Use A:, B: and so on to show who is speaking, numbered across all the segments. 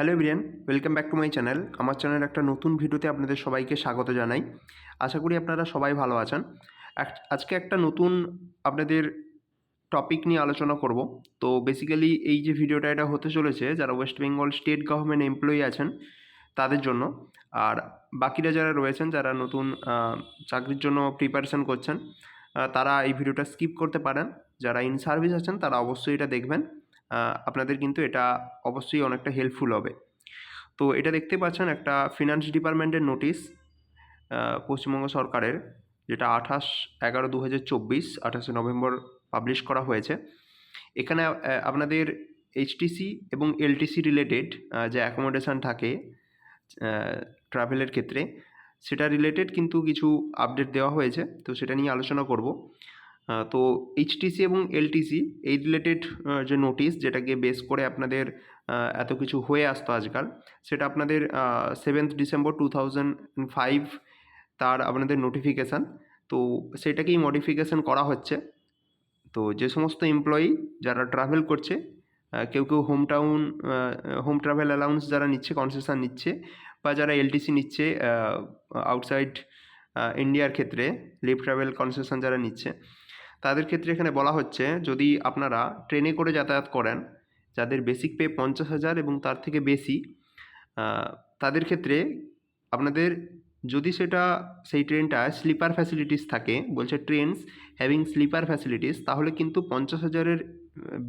A: Hello everyone, welcome back to my channel. আমার চ্যানেলের একটা নতুন ভিডিওতে আপনাদের সবাইকে স্বাগত জানাই। আশা করি আপনারা সবাই ভালো আছেন। আজকে একটা নতুন আপনাদের টপিক নিয়ে আলোচনা করব। তো বেসিক্যালি এই যে ভিডিওটা এটা হতে চলেছে, যারা West Bengal state government employee আছেন, তাদের জন্য। আর বাকিরা যারা রয়েছেন, যারা নতুন চাকরির জন্য প্রিপারেশন করছেন তারা এই ভিডিওটা স্কিপ করতে পারেন। যারা ইন সার্ভিস আছেন, তারা অবশ্যই এটা দেখবেন। আপনাদের কিন্তু এটা অবশ্যই অনেকটা হেল্পফুল হবে। তো এটা দেখতে পাচ্ছেন একটা ফিনান্স ডিপার্টমেন্টের নোটিশ পশ্চিমবঙ্গ সরকারের, যেটা আঠাশ এগারো দু হাজার চব্বিশ, আঠাশে নভেম্বর পাবলিশ করা হয়েছে। এখানে আপনাদের এইচটিসি এবং এলটিসি রিলেটেড যে অ্যাকোমোডেশন থাকে ট্রাভেলের ক্ষেত্রে, সেটা রিলেটেড কিন্তু কিছু আপডেট দেওয়া হয়েছে। তো সেটা নিয়ে আলোচনা করব। তো এইচটিসি এবং এলটিসি এই রিলেটেড যে নোটিশ যেটাকে বেস করে আপনাদের এত কিছু হয়ে আসতো আজকাল, সেটা আপনাদের seventh December two thousand five তার আপনাদের নোটিফিকেশান তো সেটাকেই মডিফিকেশান করা হচ্ছে। তো যে সমস্ত এমপ্লয়ি যারা ট্রাভেল করছে কেউ কেউ home town home travel allowance যারা নিচ্ছে কনসেশন নিচ্ছে, বা যারা এলটিসি নিচ্ছে আউটসাইড ইন্ডিয়ার ক্ষেত্রে লিভ ট্রাভেল কনসেশন যারা নিচ্ছে তাদের ক্ষেত্রে এখানে বলা হচ্ছে, যদি আপনারা ট্রেনে করে যাতায়াত করেন, যাদের বেসিক পে পঞ্চাশ হাজার এবং তার থেকে বেশি তাদের ক্ষেত্রে আপনাদের যদি সেটা, সেই ট্রেনটা স্লিপার ফ্যাসিলিটিস থাকে, বলছে ট্রেনস হ্যাভিং স্লিপার ফ্যাসিলিটিস তাহলে কিন্তু পঞ্চাশ হাজারের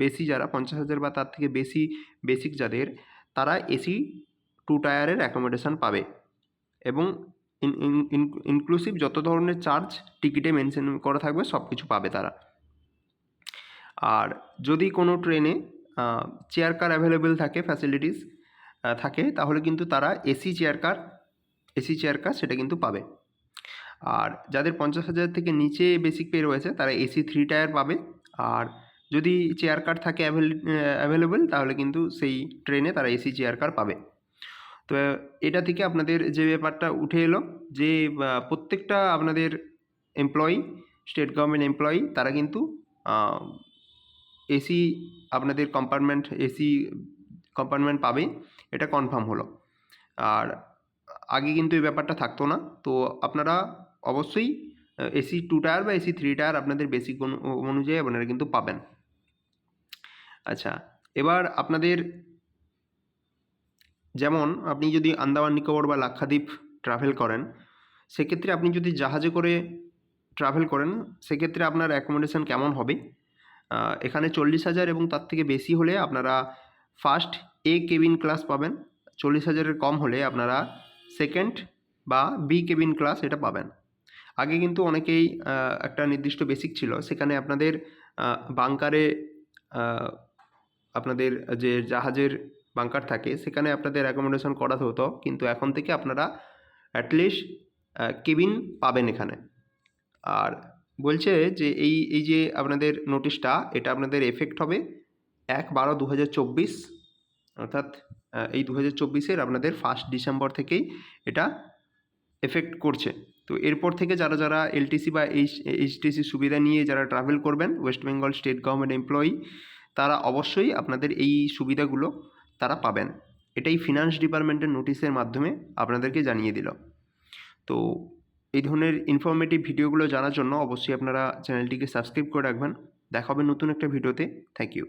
A: বেশি যারা, পঞ্চাশ হাজার বা তার থেকে বেশি বেসিক যাদের, তারা এসি টু টায়ারের অ্যাকোমোডেশন পাবে। এবং ইনক্লুসিভ যত ধরনের চার্জ টিকিটে মেনশন করা থাকবে সব কিছু পাবে তারা। আর যদি কোনো ট্রেনে চেয়ার কার অ্যাভেলেবেল থাকে ফ্যাসিলিটিস থাকে, তাহলে কিন্তু তারা AC chair car AC chair car সেটা কিন্তু পাবে। আর যাদের পঞ্চাশ হাজার থেকে নিচে বেসিক পে রয়েছে, তারা এসি থ্রি টায়ার পাবে। আর যদি চেয়ার কার থাকে অ্যাভেলেবেল তাহলে কিন্তু সেই ট্রেনে তারা এসি চেয়ার কার পাবে। তো, এটা থেকে আপনাদের যে ব্যাপারটা উঠে এলো যে প্রত্যেকটা আপনাদের এমপ্লয়ি স্টেট গভর্নমেন্ট এমপ্লয়ি তারা কিন্তু এসি আপনাদের কম্পার্টমেন্ট এসি কম্পার্টমেন্ট পাবে, এটা কনফার্ম হলো। আর আগে কিন্তু এই ব্যাপারটা থাকতো না। তো আপনারা অবশ্যই এসি টু টায়ার বা এসি থ্রি টায়ার আপনাদের বেসিক অনুযায়ী আপনারা কিন্তু পাবেন। আচ্ছা এবার আপনাদের যেমন আপনি যদি আন্দামান নিকোবর বা লাক্ষাদ্বীপ ট্রাভেল করেন, সেক্ষেত্রে আপনি যদি জাহাজে করে ট্রাভেল করেন, সেক্ষেত্রে আপনার অ্যাকোমোডেশন কেমন হবে? এখানে চল্লিশ হাজার এবং তার থেকে বেশি হলে আপনারা ফার্স্ট এ কেবিন ক্লাস পাবেন। চল্লিশ হাজারের কম হলে আপনারা সেকেন্ড বা বি কেবিন ক্লাস এটা পাবেন। আগে কিন্তু অনেকেই একটা নির্দিষ্ট বেসিক ছিল। সেখানে আপনাদের বাংকারে আপনাদের যে জাহাজের বাংকার থাকে, সেখানে আপনাদের অ্যাকোমোডেশন করাতে হতো, কিন্তু এখন থেকে আপনারা অ্যাটলিস্ট কেবিন পাবেন এখানে। আর বলছে যে এই এই যে আপনাদের নোটিশটা এটা আপনাদের এফেক্ট হবে এক বারো দু অর্থাৎ এই দু হাজার আপনাদের ফার্স্ট ডিসেম্বর থেকেই এটা এফেক্ট করছে। তো এরপর থেকে যারা যারা এলটিসি বা এইচ এইচটিসি সুবিধা নিয়ে যারা ট্রাভেল করবেন West Bengal state government employee তারা অবশ্যই আপনাদের এই সুবিধাগুলো তারা পাবেন। এটাই ফিনান্স ডিপার্টমেন্টের নোটিশের মাধ্যমে আপনাদেরকে জানিয়ে দিল। তো এই ধরনের ইনফরমেটিভ ভিডিওগুলো জানার জন্য অবশ্যই আপনারা চ্যানেলটিকে সাবস্ক্রাইব করে রাখবেন। দেখা হবে নতুন একটা ভিডিওতে থ্যাংক ইউ